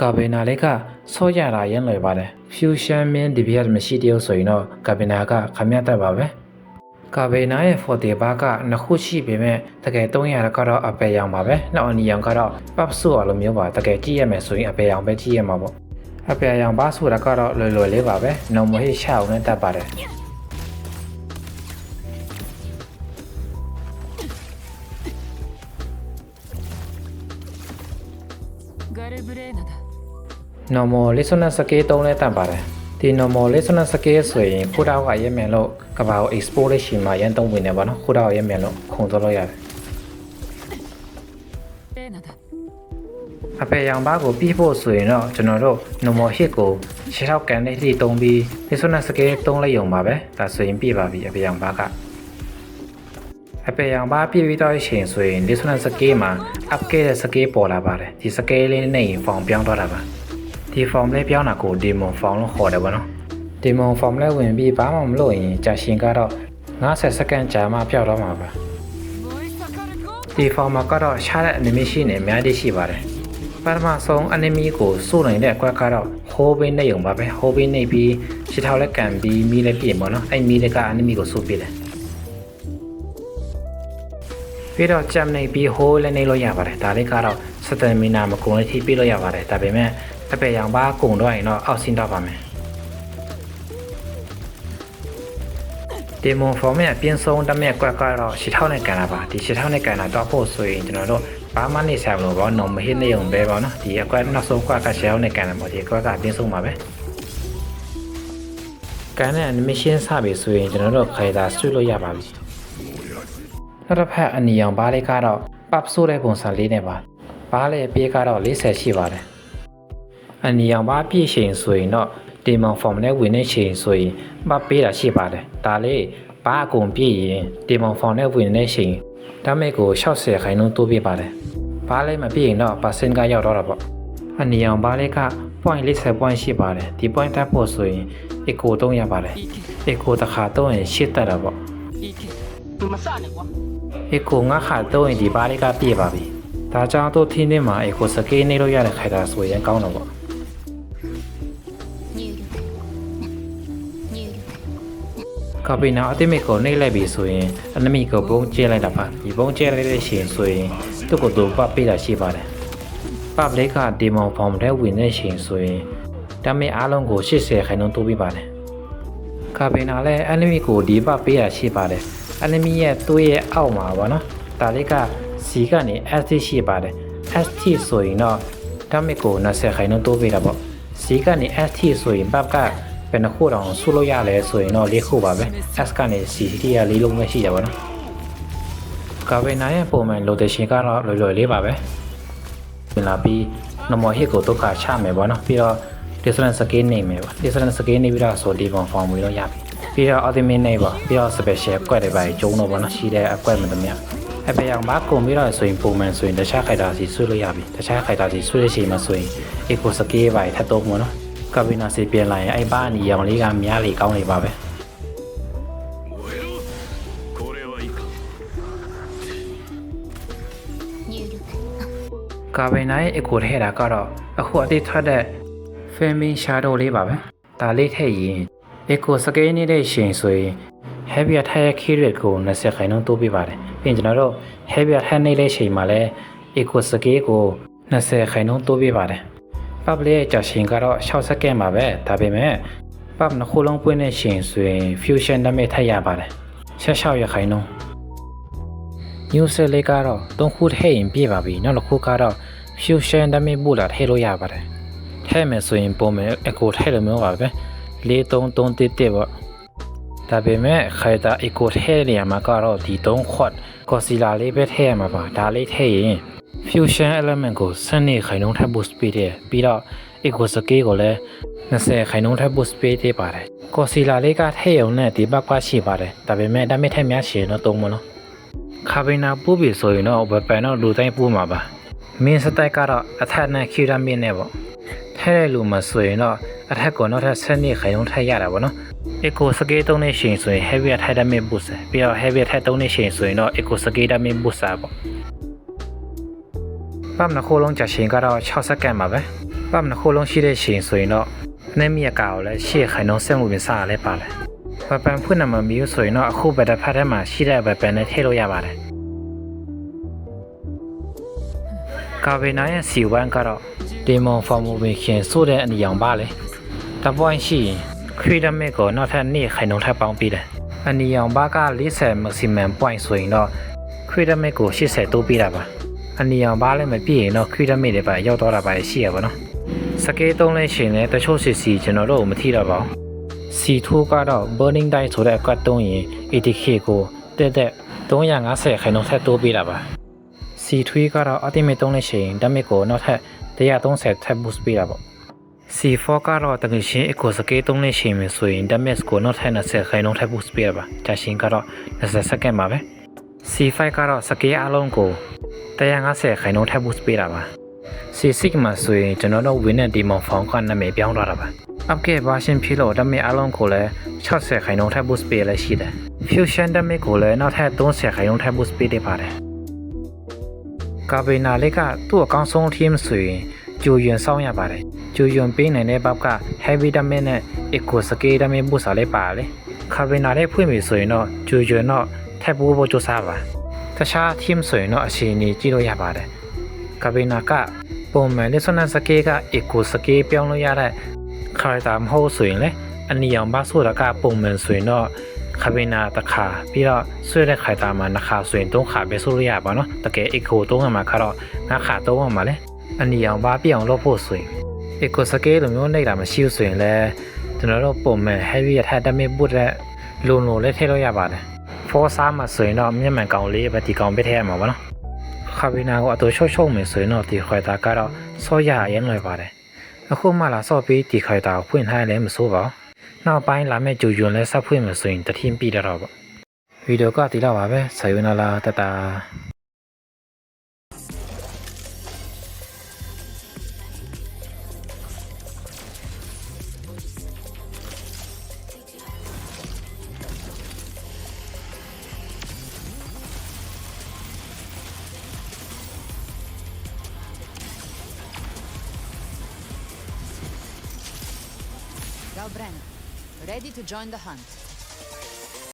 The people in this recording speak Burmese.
ကာဘီနာလေးကဆော့ရတာရမ်းလွယ်ပါတယ်ဖျူရှင်မင်းဒီဘီယတ်မရှိတယောက်ဆိုရင်တော့ကာဘီနာကခမရတတ်ပါပဲကာဘီနာရဲ့40ဘာကနှစ်ခုရှိပေမဲ့တကယ်300ကတော့အပေရောင်ပါပဲနောက်အနီရောင်ကတော့ပတ်ဆူအလိုမျိုးပါတကယ်ကြည့်ရမယ်ဆိုရင်အပေရောင်ပဲကြည့်ရမှာပေါ့အပေရောင်ပါဆိုတာကတော့လွယ်လွယ်လေးပါပဲနော်မဟိရှောင်းနဲ့တတ်ပါတယ် normal resonance scale 3လဲတန်ပါတယ်ဒီ normal resonance scale ဆိုရင်ခိုးတောက်ကရက်မြန်လို့ကဘာကို export လေးရှိမှရန်သုံးဝင်နေပါတော့ခိုးတောက်ကရက်မြန်လို့ခုံသွလို့ရတယ်အပေရောင်ပါကိုပြီးဖို့ဆိုရင်တော့ကျွန်တော်တို့ normal hit ကိုခြေထောက်ကန်လေးလှည့်သုံးပြီး resonance scale 3လေးယုံပါပဲဒါဆိုရင်ပြည့်ပါပြီအပေရောင်ပါကအပေရောင်ပါပြည့်ပြီးတော့ရှင်ဆိုရင် resonance scale မှာ upgrade တဲ့ scale ပေါ်လာပါတယ်ဒီ scale လေးနဲ့ရင် form ပြောင်းသွားတာပါဒီ form လေးပြောင်းတာကို demon form လို့ခေါ်တယ်ဗောနော် demon form လေးဝင်ပြီးဘာမှမလုပ်ရင်ကြာရှင်ကတော့90စက္ကန့်ကြာမှပျောက်တော့မှာပါဒီ form မှာကတော့ရှားတဲ့ animation တွေအများကြီးရှိပါတယ်ပထမဆုံး enemy ကိုစိုးနိုင်တဲ့အကွက်ကတော့ hovin နဲ့ယုံပါပဲ hovin နေပြီးရှစ်ထောက်လည်းကန်ပြီးမီးလည်းပြင်ပေါ့နော်အဲ့မီးလည်းက enemy ကိုစိုးပြတယ် ပြီးတော့ကြံနေပြီး hold လည်းနေလို့ရပါတယ်ဒါလေးကတော့ stamina မကုန်လေးထိပြီးလို့ရပါတယ်ဒါပေမဲ့အပယ်ရောင်ပါကုန်တော့ရင်တော့အောက်ဆင်းတော့ပါမယ် demon form ရဲ့အပြင်းဆုံးတစ်မြက်ကွက်ကတော့ရှစ်ထောက်နဲ့ကန်တာပါဒီရှစ်ထောက်နဲ့ကန်တာတော့ဖို့ဆိုရင်ကျွန်တော်တို့ဘာမှနေဆိုင်မလို့ပေါ့နော်မဟစ်နေုံပဲပေါ့နော်ဒီအကွက်နောက်ဆုံးကွက်ကရှစ်ထောက်နဲ့ကန်တယ်ပေါ့ဒီအကွက်ကအပြင်းဆုံးပါပဲကန်တဲ့ animation စပြီဆိုရင်ကျွန်တော်တို့ခိုင်တာဆွလို့ရပါပြီ နောက်တစ်ဖက်အနီရောင်ဘားလေးကတော့ပတ်ဆိုးတဲ့ပုံစံလေးနဲ့ပါဘားလေးအပြေးကတော့40ရှိပါတယ်အနီရောင်ဘားပြည့်ချိန်ဆိုရင်တော့ demon form နဲ့ဝင်နေချိန်ဆိုရင်ပတ်ပေးတာရှိပါတယ်ဒါလေးဘာအကုန်ပြည့်ရင် demon form နဲ့ဝင်နေချိန်ဒါမဲ့ကို60ခိုင်နှုန်းတိုးပြပါတယ်ဘားလေးမပြည့်ရင်တော့ percent ကရောက်တော့တာပေါ့အနီရောင်ဘားလေးက point 40 point ရှိပါတယ်ဒီ point တက်ဖို့ဆိုရင် echo သုံးရပါတယ်いけ echo တစ်ခါသုံးရင်ရှစ်တက်တာပေါ့ သူမစနဲ့ကွာเอโกငါခါတော့ရင်ဒီဘားလေးကပြည့်ပါပြီဒါကြောင့်တို့ထင်းထင်းမှာเอโกစကေးနေလို့ရတဲ့ခိုင်တာဆိုရင်ကောင်းတော့ပေါ့ကပိနာအတိမိကိုနှိပ်လိုက်ပြီဆိုရင်အနမိကိုဘုံကျဲလိုက်တာပါဒီဘုံကျဲလိုက်တဲ့ရှင်ဆိုရင်သူ့ကိုသူပတ်ပေးတာရှိပါတယ်ပတ်ပလေးကဒီမွန်ဖောင်တဲ့ဝင်တဲ့ရှင်ဆိုရင်တမင်အားလုံးကို80ခိုင်နှုန်းတိုးပေးပါတယ်ကပိနာလည်းအနမိကိုဒီပတ်ပေးတာရှိပါတယ် အနမီရဲ့သူ့ရဲ့အောက်မှာပါနော်ဒါလေးကစီကနေ ST ရှိပါတယ် ST ဆိုရင်တော့တမင်ကို20ခိုင်နှုန်းတိုးပေးတာပေါ့စီကနေ ST ဆိုရင်ပတ်ကဘယ်နှခုတောင်ဆုလို့ရလဲဆိုရင်တော့၄ခုပါပဲ S ကနေ C တီးရ၄လုံးပဲရှိကြပါတော့ကာဗေနာရဲ့ပုံမှန် location ကတော့လွယ်လွယ်လေးပါပဲဝင်လာပြီး normal hit ကိုဒုက္ခချမယ်ပေါ့နော်ပြီးတော့ distance scale နေမယ်ပေါ့ distance scale နေပြီးတော့ဆိုဒီပုံ form ဝင်လို့ရပြီ ပြီးတော့ ultimate နေပါပြီးတော့ special အကွက်တွေပါဂျုံတော့ဗောနော်ရှိတဲ့အကွက်မှတမအဲ့ပေအောင်မကုန်ပြီးတော့ဆိုရင်ပုံမှန်ဆိုရင်တခြားခိုက်တာစီဆွေးလို့ရပြီတခြားခိုက်တာစီဆွေးရရှိမှဆိုရင် eco scale ပါထပ်သုံးပါနော်ကဗီနာစီပြင်လာရင်အဲ့ပါအနီရောင်လေးကများလေကောင်းလေပါပဲကာဗင်နာရဲ့အကိုထဲတာကတော့အခုအသေးထွက်တဲ့ filming shadow လေးပါပဲဒါလေးထည့်ရင် echo scale နေတဲ့ရှင်ဆိုရင် heavy ထည့်ရဲ့ key rate ကို20ခိုင်နှုန်းတိုးပေးပါတယ်ပြီးရင်ကျွန်တော်တို့ heavy ထည့်နေတဲ့ချိန်မှာလည်း echo scale ကို20ခိုင်နှုန်းတိုးပေးပါတယ် pub လေးရဲ့ကြာရှင်ကတော့6စက္ကန့်ပါပဲဒါပေမဲ့ pub နှစ်ခုလုံးပွင့်တဲ့ရှင်ဆိုရင် fusion damage ထည့်ရပါတယ်66ရခိုင်နှုန်း new set လေးကတော့သုံးခုထည့်ရင်ပြည့်ပါပြီနောက်တစ်ခုကတော့ fusion damage ပို့လာထည့်လို့ရပါတယ်ထည့်မယ်ဆိုရင်ပုံမယ် echo ထည့်လို့မျိုးပါပဲ 4331ပေါ့ဒါပေမဲ့ခိုင်တာ echo ထည့်နေရမှာကတော့ဒီ3ခွတ် Godzilla လေးပဲထည့်ရမှာပါဒါလေးထည့်ရင် fusion element ကိုစနစ်ခိုင်နှုန်းထပ် boost ပေးတယ်ပြီးတော့ echo scale ကိုလည်း20ခိုင်နှုန်းထပ် boost ပေးသေးပါတယ် Godzilla လေးကထည့်ရုံနဲ့ဒီဘက်ကရှိပါတယ်ဒါပေမဲ့ damage ထည့်များရှင်တော့သုံးမလို့ခါဘိနာပူပြီဆိုရင်တော့ဝပန်တော့လူတိုင်းပူမှာပါမင်းစတိုက်ကတော့အထက်နဲ့ခီရမင်းနဲ့ပေါ့ထဲတဲ့လူမဆိုရင်တော့ အထက်ကောနောက်ထပ်ဆက်နှစ်ခိုင်လုံးထက်ရတာပေါ့နော် eco scale သုံးနေရှင်ဆိုရင် heavy ထက် damage boost ပြီးတော့ heavy ထက်သုံးနေရှင်ဆိုရင်တော့ eco scale damage boost ပေါ့ပတ်နှစ်ခုလုံးကြာရှင်ကတော့6စက္ကန့်ပါပဲပတ်နှစ်ခုလုံးရှိတဲ့ရှင်ဆိုရင်တော့နှင်းမြက်ကောင်လည်းရှေ့ခိုင်နှုံးဆက်မှုပင်စားလည်းပါလေဝပန်ဖွင့်နမမီဆိုရင်တော့အခုဘက်တစ်ဖက်ထဲမှာရှိတဲ့ဝပန်နဲ့ထည့်လို့ရပါတယ်ကာဗေနာရဲ့စီဝမ်ကတော့ဒီမွန်ဖော်မူပင်ရှင်ဆိုတဲ့အနီရောင်ပါလေ တပွိုင်းရှိရင်ခရီဒမစ်ကိုနောက်ထပ်နေ့ခိုင်နှုံးထပ်ပေါင်းပြီးတယ်အနီရောင်ဘာက40 maximum point ဆိုရင်တော့ခရီဒမစ်ကို80တိုးပြီးတာပါအနီရောင်ဘာလည်းမပြည့်ရင်တော့ခရီဒမစ်တွေပါရောက်တော့တာပါရှိရပါတော့စကေးသုံးလဲရှင်လဲတချို့စစ်စီကျွန်တော်တို့မထိတော့ပါဘူးစီထိုးကတော့ burning die ဆိုတဲ့အကွက်တုံးရင် ATK ကိုတက်တက်350ခိုင်နှုန်းထပ်တိုးပေးတာပါစီထွေးကတော့ ultimate သုံးလဲရှင် damage ကိုနောက်ထပ်130ထပ် boost ပေးတာပေါ့ C4 ကတော့တကယ်ရှင်အကိုစကေးသုံးလဲရှင်မယ်ဆိုရင် damage ကိုနောက်ထပ်20ခိုင်နှုန်းထပ် boost ပေးတာပါကြာရှင်ကတော့20စက္ကန့်ပါပဲ C5 ကတော့စကေးအလုံးကို150ခိုင်နှုန်းထပ် boost ပေးတာပါ C6 မှာဆိုရင်ကျွန်တော်တို့ win နဲ့ demon form ကနာမည်ပြောင်းသွားတာပါ upgrade version ဖြစ်လို့ damage အလုံးကိုလည်း60ခိုင်နှုန်းထပ် boost ပေးရလည်းရှိတယ် fusion damage ကိုလည်းနောက်ထပ်30ခိုင်နှုန်းထပ် boost ပေးတယ်ပါတယ်ကာဗေနာလေးကသူ့အကောင်းဆုံး team ဆိုရင် ဂျိုယွန်စောင်းရပါတယ်ဂျိုယွန်ပေးနိုင်တဲ့ဘက်က heavy damage နဲ့ eco scale damage boost လေးပါလေကာဗေနာလေးဖွင့်ပြီဆိုရင်တော့ဂျိုယွန်တော့ထပ်ဖို့ဖို့စူးစမ်းပါတခြား team ဆိုရင်တော့အချိန်ကြီးကြည့်လို့ရပါတယ်ကာဗေနာကပုံမှန်လက်စနစကေးကအီကိုစကေးပြောင်းလို့ရတဲ့ခါရတာမဟုတ်ဆိုရင်လေအနီအောင်ပါဆိုတာကပုံမှန်ဆိုရင်တော့ကာဗေနာတစ်ခါပြီးတော့ဆွဲတဲ့ခါတာမှာနှစ်ခါဆိုရင်သုံးခါပဲဆိုလို့ရပါတော့တကယ်အီကိုသုံးရမှာခါတော့ငါခါသုံးရမှာလေ အနီအောင်ပါပြောင်းလို့ဖို့ဆိုရင်အီကိုစကေးလိုမျိုးနေတာမရှိဘူးဆိုရင်လည်းကျွန်တော်တို့ပုံမှန် heavy အထက်တမေပုတ်တဲ့လုံလုံလေးထည့်လို့ရပါတယ် force မှာဆိုရင်တော့မျက်မှန်ကောင်လေးပဲဒီကောင်ပဲထည့်ရမှာပါနော်ခါဘီနာကိုအတူရှုပ်ရှုပ်မယ်ဆိုရင်တော့ဒီခွဲတာကတော့စောရရမ်းလွယ်ပါတယ်အခုမှလာစော့ပြီးဒီခွဲတာကိုဖွင့်ထားရင်လည်းမဆိုးပါဘူးနောက်ပိုင်းလာမဲ့ဂျူဂျွန်လည်းဆက်ဖွင့်မယ်ဆိုရင်တထင်းပြီးတော့ပေါ့ဗီဒီယိုကဒီလောက်ပါပဲဆယနာလာတတာ Galbrenna, ready to join the hunt.